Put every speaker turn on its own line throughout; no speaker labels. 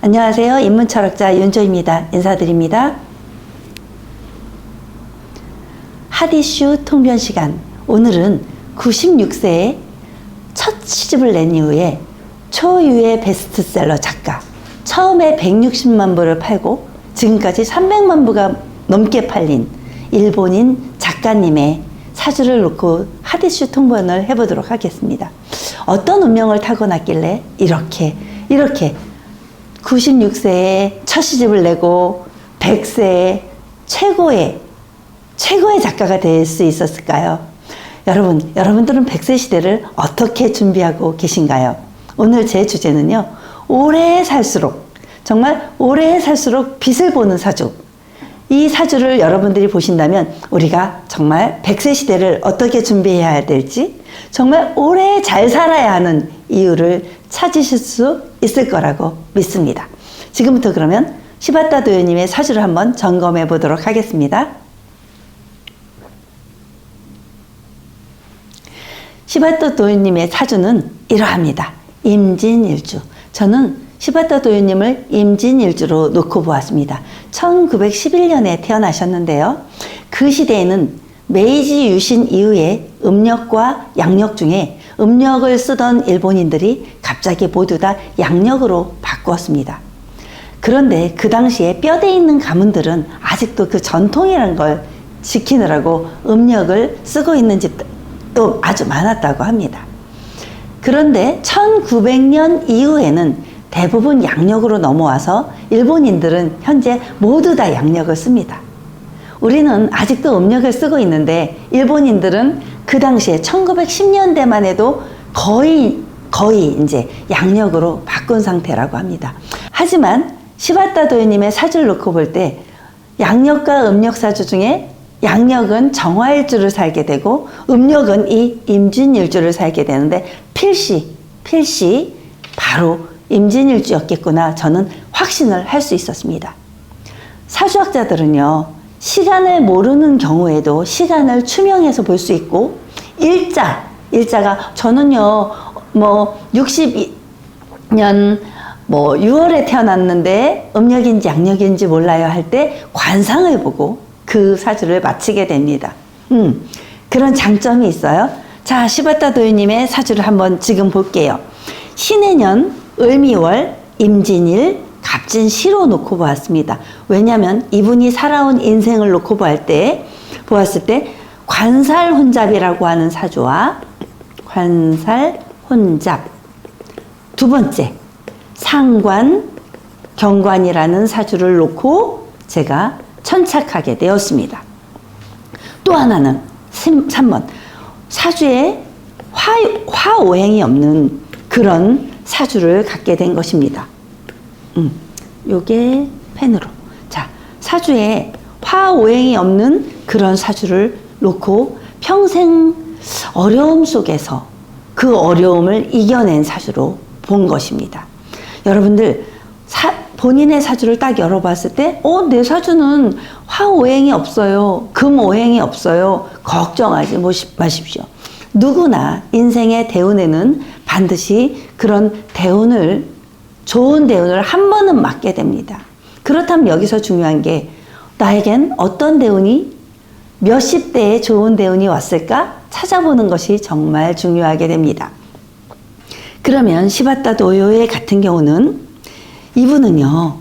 안녕하세요. 인문철학자 윤조입니다. 인사드립니다. 핫이슈 통변 시간. 오늘은 96세에 첫 시집을 낸 이후에 초유의 베스트셀러 작가. 처음에 160만 부를 팔고 지금까지 300만 부가 넘게 팔린 일본인 작가님의 사주를 놓고 핫이슈 통변을 해보도록 하겠습니다. 어떤 운명을 타고났길래 이렇게 이렇게 96세에 첫 시집을 내고 100세에 최고의 최고의 작가가 될 수 있었을까요? 여러분, 여러분들은 100세 시대를 어떻게 준비하고 계신가요? 오늘 제 주제는요. 오래 살수록 정말 오래 살수록 빛을 보는 사주. 이 사주를 여러분들이 보신다면 우리가 정말 100세 시대를 어떻게 준비해야 될지 정말 오래 잘 살아야 하는 이유를 찾으실 수 있을 거라고 믿습니다. 지금부터 그러면 시바타 도요님의 사주를 한번 점검해 보도록 하겠습니다. 시바타 도요님의 사주는 이러합니다. 임진일주. 저는 시바타 도요님을 임진일주로 놓고 보았습니다. 1911년에 태어나셨는데요. 그 시대에는 메이지 유신 이후에 음력과 양력 중에 음력을 쓰던 일본인들이 갑자기 모두 다 양력으로 바꾸었습니다. 그런데 그 당시에 뼈대 있는 가문들은 아직도 그 전통이라는 걸 지키느라고 음력을 쓰고 있는 집도 아주 많았다고 합니다. 그런데 1900년 이후에는 대부분 양력으로 넘어와서 일본인들은 현재 모두 다 양력을 씁니다. 우리는 아직도 음력을 쓰고 있는데 일본인들은 그 당시에 1910년대만 해도 거의 거의 이제 양력으로 바꾼 상태라고 합니다. 하지만 시바타 도요님의 사주를 놓고 볼 때 양력과 음력 사주 중에 양력은 정화일주를 살게 되고 음력은 이 임진일주를 살게 되는데 필시 필시 바로 임진일주였겠구나 저는 확신을 할 수 있었습니다. 사주학자들은요 시간을 모르는 경우에도 시간을 추명해서 볼 수 있고 일자 일자가 저는요 뭐 60년 뭐 6월에 태어났는데 음력인지 양력인지 몰라요 할 때 관상을 보고 그 사주를 마치게 됩니다. 음, 그런 장점이 있어요. 자, 시바타 도유님의 사주를 한번 지금 볼게요. 신해년 을미월 임진일 갑진시로 놓고 보았습니다. 왜냐하면 이분이 살아온 인생을 놓고 보았을 때 보았을 때 관살 혼잡이라고 하는 사주와 관살 혼잡 두 번째 상관 경관이라는 사주를 놓고 제가 천착하게 되었습니다. 또 하나는 3번 사주에 화, 화오행이 없는 그런 사주를 갖게 된 것입니다. 음, 요게 펜으로. 자, 사주에 화오행이 없는 그런 사주를 놓고 평생 어려움 속에서 그 어려움을 이겨낸 사주로 본 것입니다. 여러분들, 사, 본인의 사주를 딱 열어봤을 때, 어, 내 사주는 화오행이 없어요. 금오행이 없어요. 걱정하지 마십시오. 누구나 인생의 대운에는 반드시 그런 대운을 좋은 대운을 한 번은 맞게 됩니다. 그렇다면 여기서 중요한 게 나에겐 어떤 대운이 몇십 대에 좋은 대운이 왔을까 찾아보는 것이 정말 중요하게 됩니다. 그러면 시바타 도요의 같은 경우는 이분은요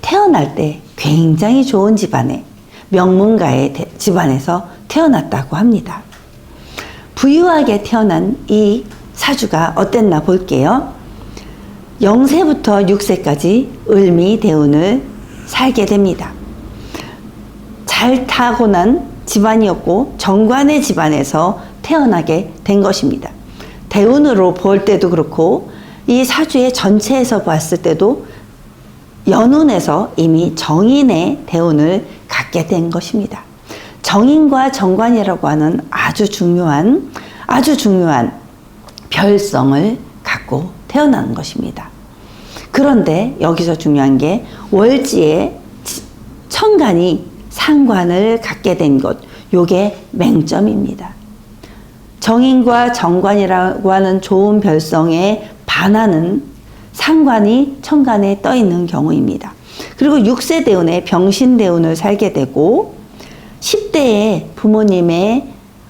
태어날 때 굉장히 좋은 집안에 명문가의 집안에서 태어났다고 합니다. 부유하게 태어난 이 사주가 어땠나 볼게요. 0세부터 6세까지 을미 대운을 살게 됩니다. 잘 타고난 집안이었고 정관의 집안에서 태어나게 된 것입니다. 대운으로 볼 때도 그렇고 이 사주의 전체에서 봤을 때도 연운에서 이미 정인의 대운을 갖게 된 것입니다. 정인과 정관이라고 하는 아주 중요한 아주 중요한 별성을 갖고 태어난 것입니다. 그런데 여기서 중요한 게 월지에 천간이 상관을 갖게 된 것, 요게 맹점입니다. 정인과 정관이라고 하는 좋은 별성에 반하는 상관이 천간에 떠 있는 경우입니다. 그리고 6세 대운에 병신 대운을 살게 되고 10대에 부모님의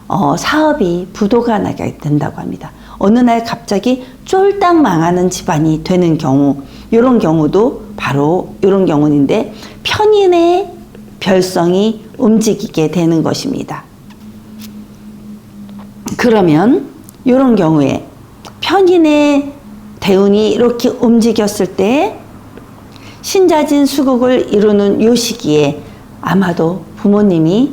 어, 사업이 부도가 나게 된다고 합니다. 어느 날 갑자기 쫄딱 망하는 집안이 되는 경우, 이런 경우도 바로 이런 경우인데 편인의 별성이 움직이게 되는 것입니다. 그러면 이런 경우에 편인의 대운이 이렇게 움직였을 때 신자진 수국을 이루는 요 시기에 아마도 부모님이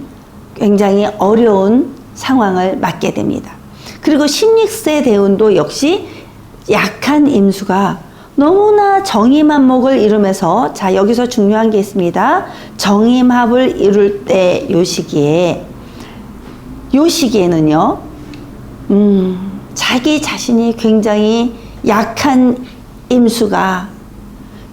굉장히 어려운 상황을 맞게 됩니다. 그리고 16세 대운도 역시 약한 임수가 너무나 정임합목을 이루면서 자 여기서 중요한 게 있습니다. 정임합을 이룰 때 요 시기에 요 시기에는요. 음, 자기 자신이 굉장히 약한 임수가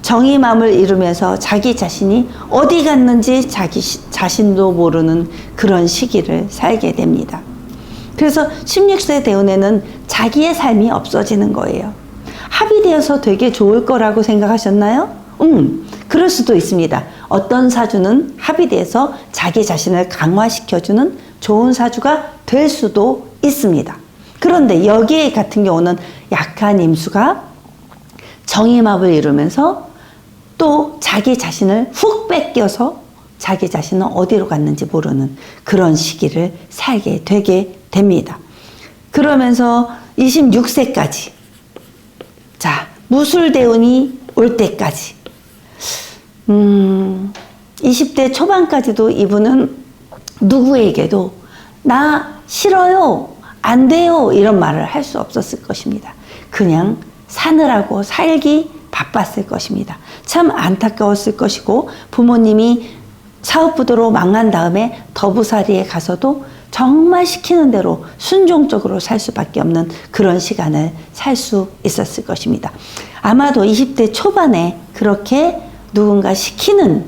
정의맘을 이루면서 자기 자신이 어디 갔는지 자기 시- 자신도 모르는 그런 시기를 살게 됩니다. 그래서 16세 대운에는 자기의 삶이 없어지는 거예요. 합의되어서 되게 좋을 거라고 생각하셨나요? 음, 그럴 수도 있습니다. 어떤 사주는 합의돼서 자기 자신을 강화시켜주는 좋은 사주가 될 수도 있습니다. 그런데 여기에 같은 경우는 약한 임수가 정의합을 이루면서 또 자기 자신을 훅 뺏겨서 자기 자신은 어디로 갔는지 모르는 그런 시기를 살게 되게 됩니다. 그러면서 26세까지 자 무술대운이 올 때까지 음 20대 초반까지도 이분은 누구에게도 나 싫어요 안 돼요 이런 말을 할 수 없었을 것입니다. 그냥 사느라고 살기 바빴을 것입니다. 참 안타까웠을 것이고 부모님이 사업부도로 망한 다음에 더부살이에 가서도 정말 시키는 대로 순종적으로 살 수밖에 없는 그런 시간을 살 수 있었을 것입니다. 아마도 20대 초반에 그렇게 누군가 시키는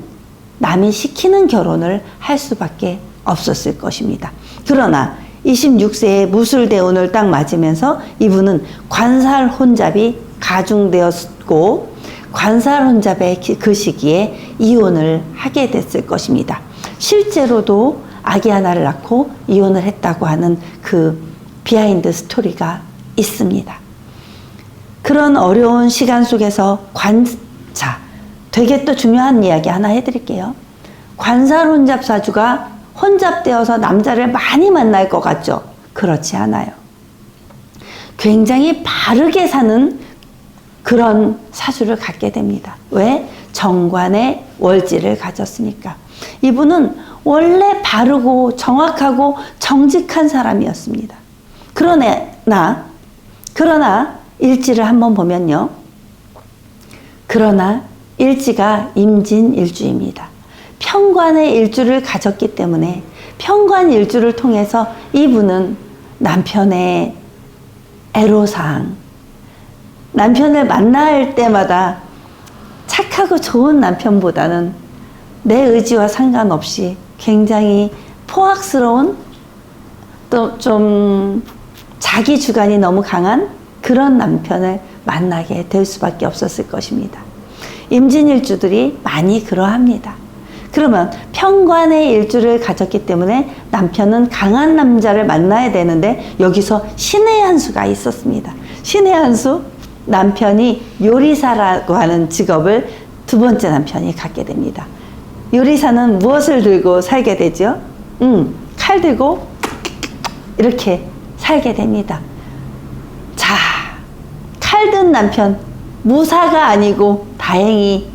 남이 시키는 결혼을 할 수밖에 없었을 것입니다. 그러나 26세에 무술대운을 딱 맞으면서 이분은 관살 혼잡이 가중되었고 관살 혼잡의 기- 그 시기에 이혼을 하게 됐을 것입니다. 실제로도 아기 하나를 낳고 이혼을 했다고 하는 그 비하인드 스토리가 있습니다. 그런 어려운 시간 속에서 관, 자, 되게 또 중요한 이야기 하나 해드릴게요. 관살 혼잡 사주가 혼잡되어서 남자를 많이 만날 것 같죠? 그렇지 않아요. 굉장히 바르게 사는 그런 사주를 갖게 됩니다. 왜? 정관의 월지를 가졌으니까. 이분은 원래 바르고 정확하고 정직한 사람이었습니다. 그러나, 그러나 일지를 한번 보면요. 그러나 일지가 임진일주입니다. 편관의 일주를 가졌기 때문에 편관 일주를 통해서 이분은 남편의 애로사항, 남편을 만날 때마다 착하고 좋은 남편보다는 내 의지와 상관없이 굉장히 포악스러운 또 좀 자기 주관이 너무 강한 그런 남편을 만나게 될 수밖에 없었을 것입니다. 임진일주들이 많이 그러합니다. 그러면 편관의 일주를 가졌기 때문에 남편은 강한 남자를 만나야 되는데 여기서 신의 한 수가 있었습니다. 신의 한 수, 남편이 요리사라고 하는 직업을 두 번째 남편이 갖게 됩니다. 요리사는 무엇을 들고 살게 되죠? 음, 칼 들고 이렇게 살게 됩니다. 자, 칼 든 남편, 무사가 아니고 다행히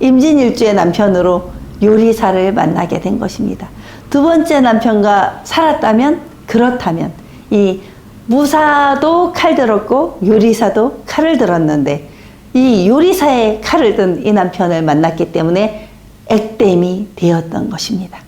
임진일주의 남편으로 요리사를 만나게 된 것입니다. 두 번째 남편과 살았다면, 그렇다면, 이 무사도 칼 들었고 요리사도 칼을 들었는데, 이 요리사의 칼을 든 이 남편을 만났기 때문에 액땜이 되었던 것입니다.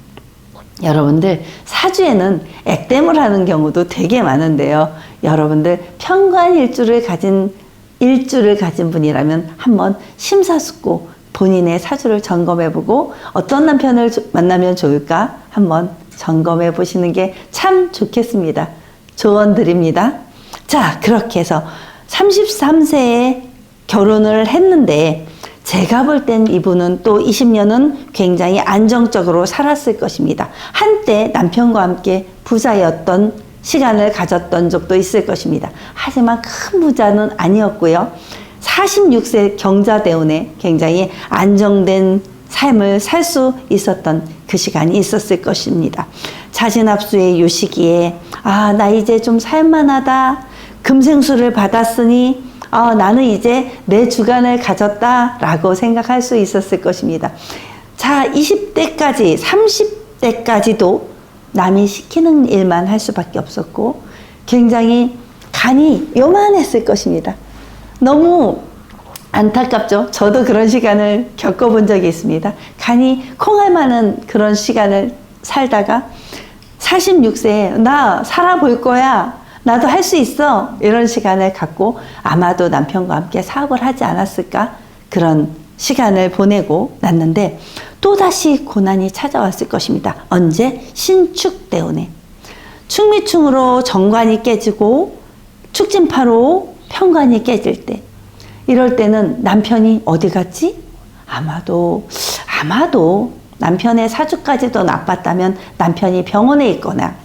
여러분들 사주에는 액땜을 하는 경우도 되게 많은데요. 여러분들 편관일주를 가진 일주를 가진 분이라면 한번 심사숙고 본인의 사주를 점검해보고 어떤 남편을 조- 만나면 좋을까 한번 점검해 보시는 게 참 좋겠습니다. 조언 드립니다. 자, 그렇게 해서 33세에 결혼을 했는데 제가 볼 땐 이분은 또 20년은 굉장히 안정적으로 살았을 것입니다. 한때 남편과 함께 부자였던 시간을 가졌던 적도 있을 것입니다. 하지만 큰 부자는 아니었고요. 46세 경자대운에 굉장히 안정된 삶을 살 수 있었던 그 시간이 있었을 것입니다. 자진합수의 요 시기에 아, 나 이제 좀 살만하다. 금생수를 받았으니 아, 나는 이제 내 주간을 가졌다라고 생각할 수 있었을 것입니다. 자, 20대까지, 30대까지도 남이 시키는 일만 할 수밖에 없었고 굉장히 간이 요만했을 것입니다. 너무 안타깝죠. 저도 그런 시간을 겪어본 적이 있습니다. 간이 콩알 많은 그런 시간을 살다가 46세에 나 살아볼 거야. 나도 할 수 있어. 이런 시간을 갖고 아마도 남편과 함께 사업을 하지 않았을까? 그런 시간을 보내고 났는데 또다시 고난이 찾아왔을 것입니다. 언제? 신축대운에. 충미충으로 정관이 깨지고 축진파로 편관이 깨질 때 이럴 때는 남편이 어디 갔지? 아마도 아마도 남편의 사주까지도 나빴다면 남편이 병원에 있거나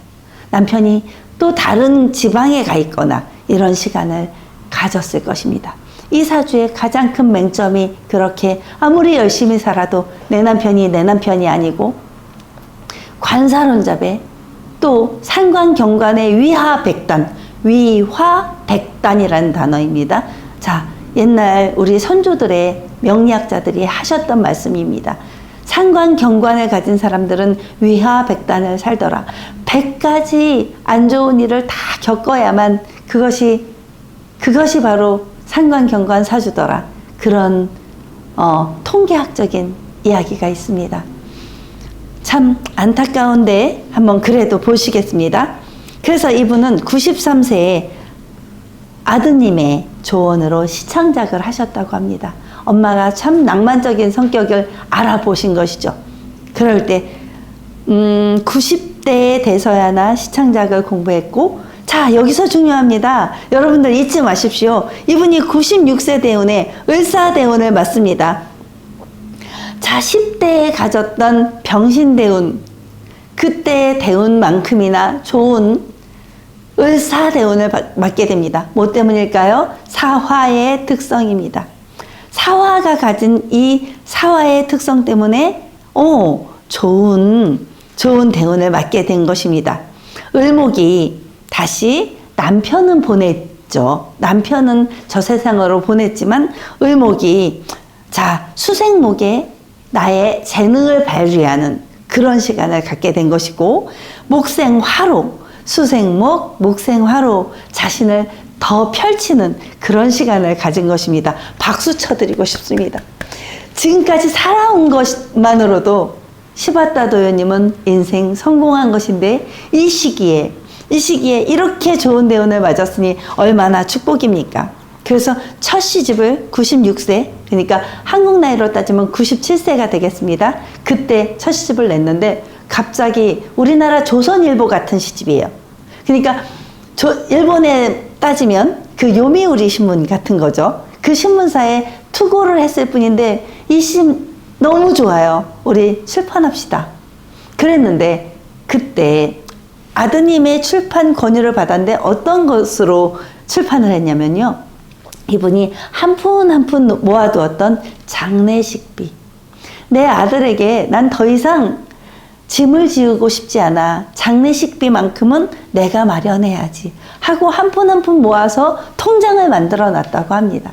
남편이 또 다른 지방에 가 있거나 이런 시간을 가졌을 것입니다. 이 사주의 가장 큰 맹점이 그렇게 아무리 열심히 살아도 내 남편이 내 남편이 아니고 관사론잡에 또 상관경관의 위하백단, 위화백단이라는 단어입니다. 자, 옛날 우리 선조들의 명리학자들이 하셨던 말씀입니다. 상관 경관을 가진 사람들은 위하백단을 살더라. 백 가지 안 좋은 일을 다 겪어야만 그것이 그것이 바로 상관 경관 사주더라. 그런 어, 통계학적인 이야기가 있습니다. 참 안타까운데 한번 그래도 보시겠습니다. 그래서 이분은 93세에 아드님의 조언으로 시창작을 하셨다고 합니다. 엄마가 참 낭만적인 성격을 알아보신 것이죠. 그럴 때, 음, 90대에 돼서야나 시창작을 공부했고, 자, 여기서 중요합니다. 여러분들 잊지 마십시오. 이분이 96세 대운에 을사대운을 맞습니다. 자, 10대에 가졌던 병신대운, 그때의 대운만큼이나 좋은 을사대운을 맞게 됩니다. 뭐 때문일까요? 사화의 특성입니다. 사화가 가진 이 사화의 특성 때문에 오, 좋은 좋은 대운을 맞게 된 것입니다. 을목이 다시 남편은 보냈죠. 남편은 저 세상으로 보냈지만 을목이 자 수생목에 나의 재능을 발휘하는 그런 시간을 갖게 된 것이고 목생화로 수생목, 목생화로 자신을 더 펼치는 그런 시간을 가진 것입니다. 박수 쳐드리고 싶습니다. 지금까지 살아온 것만으로도 시바타 도요님은 인생 성공한 것인데 이 시기에 이 시기에 이렇게 좋은 대운을 맞았으니 얼마나 축복입니까? 그래서 첫 시집을 96세 그러니까 한국 나이로 따지면 97세가 되겠습니다. 그때 첫 시집을 냈는데 갑자기 우리나라 조선일보 같은 시집이에요. 그러니까 저 일본에 따지면 그 요미우리 신문 같은 거죠. 그 신문사에 투고를 했을 뿐인데 이 신 너무 좋아요. 우리 출판합시다. 그랬는데 그때 아드님의 출판 권유를 받았는데 어떤 것으로 출판을 했냐면요. 이분이 한 푼 한 푼 모아두었던 장례식비. 내 아들에게 난 더 이상 짐을 지우고 싶지 않아. 장례식비만큼은 내가 마련해야지. 하고 한 푼 한 푼 모아서 통장을 만들어 놨다고 합니다.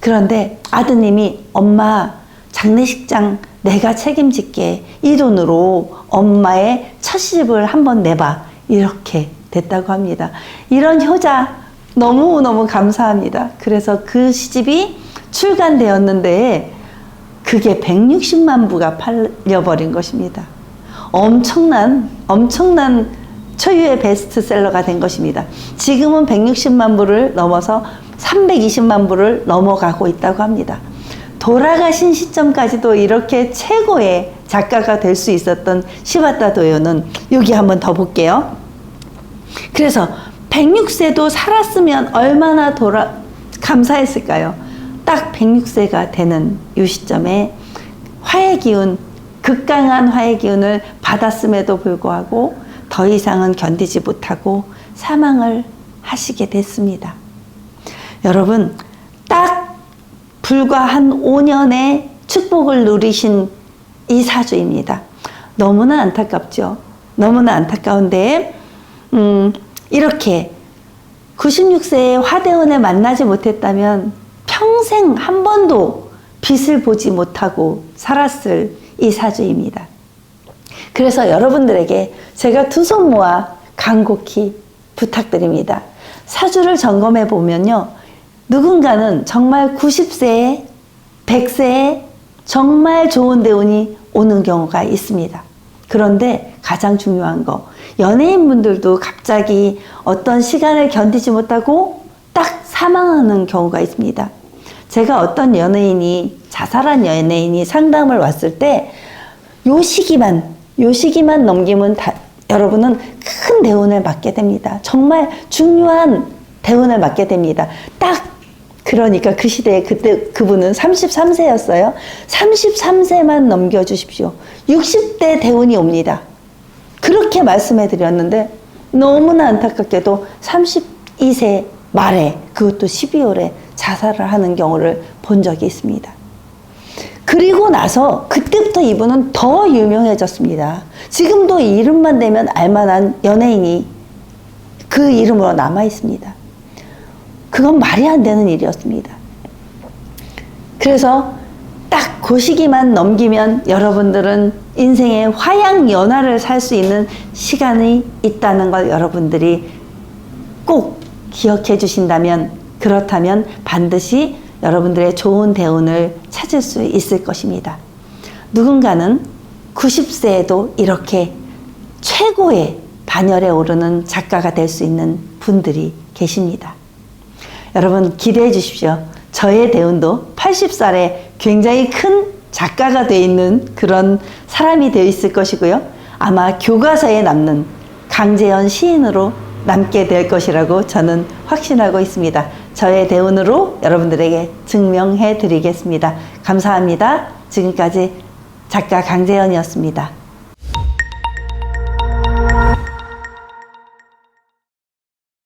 그런데 아드님이 엄마 장례식장 내가 책임질게. 이 돈으로 엄마의 첫 시집을 한번 내봐. 이렇게 됐다고 합니다. 이런 효자 너무너무 감사합니다. 그래서 그 시집이 출간되었는데 그게 160만 부가 팔려버린 것입니다. 엄청난, 엄청난 초유의 베스트셀러가 된 것입니다. 지금은 160만 부를 넘어서 320만 부를 넘어가고 있다고 합니다. 돌아가신 시점까지도 이렇게 최고의 작가가 될 수 있었던 시바타 도요는 여기 한번 더 볼게요. 그래서 106세도 살았으면 얼마나 돌아 감사했을까요? 딱 106세가 되는 이 시점에 화의 기운, 극강한 화의 기운을 받았음에도 불구하고 더 이상은 견디지 못하고 사망을 하시게 됐습니다. 여러분, 딱 불과 한 5년의 축복을 누리신 이 사주입니다. 너무나 안타깝죠. 너무나 안타까운데, 음, 이렇게 96세의 화대원을 만나지 못했다면 평생 한 번도 빛을 보지 못하고 살았을 이 사주입니다. 그래서 여러분들에게 제가 두 손 모아 간곡히 부탁드립니다. 사주를 점검해 보면요. 누군가는 정말 90세에 100세에 정말 좋은 대운이 오는 경우가 있습니다. 그런데 가장 중요한 거 연예인 분들도 갑자기 어떤 시간을 견디지 못하고 딱 사망하는 경우가 있습니다. 제가 어떤 연예인이 자살한 연예인이 상담을 왔을 때 요 시기만 요 시기만 넘기면 다, 여러분은 큰 대운을 맞게 됩니다. 정말 중요한 대운을 맞게 됩니다. 딱 그러니까 그 시대에 그때 그분은 33세였어요. 33세만 넘겨 주십시오. 60대 대운이 옵니다. 그렇게 말씀해 드렸는데 너무나 안타깝게도 32세 말에 그것도 12월에 자살을 하는 경우를 본 적이 있습니다. 그리고 나서 그때부터 이분은 더 유명해졌습니다. 지금도 이 이름만 대면 알만한 연예인이 그 이름으로 남아 있습니다. 그건 말이 안 되는 일이었습니다. 그래서 딱 그 시기만 넘기면 여러분들은 인생의 화양연화를 살 수 있는 시간이 있다는 걸 여러분들이 꼭 기억해 주신다면 그렇다면 반드시 여러분들의 좋은 대운을 찾을 수 있을 것입니다. 누군가는 90세에도 이렇게 최고의 반열에 오르는 작가가 될 수 있는 분들이 계십니다. 여러분 기대해 주십시오. 저의 대운도 80살에 굉장히 큰 작가가 되어 있는 그런 사람이 되어 있을 것이고요. 아마 교과서에 남는 강재현 시인으로 남게 될 것이라고 저는 확신하고 있습니다. 저의 대운으로 여러분들에게 증명해 드리겠습니다. 감사합니다. 지금까지 작가 강재현이었습니다.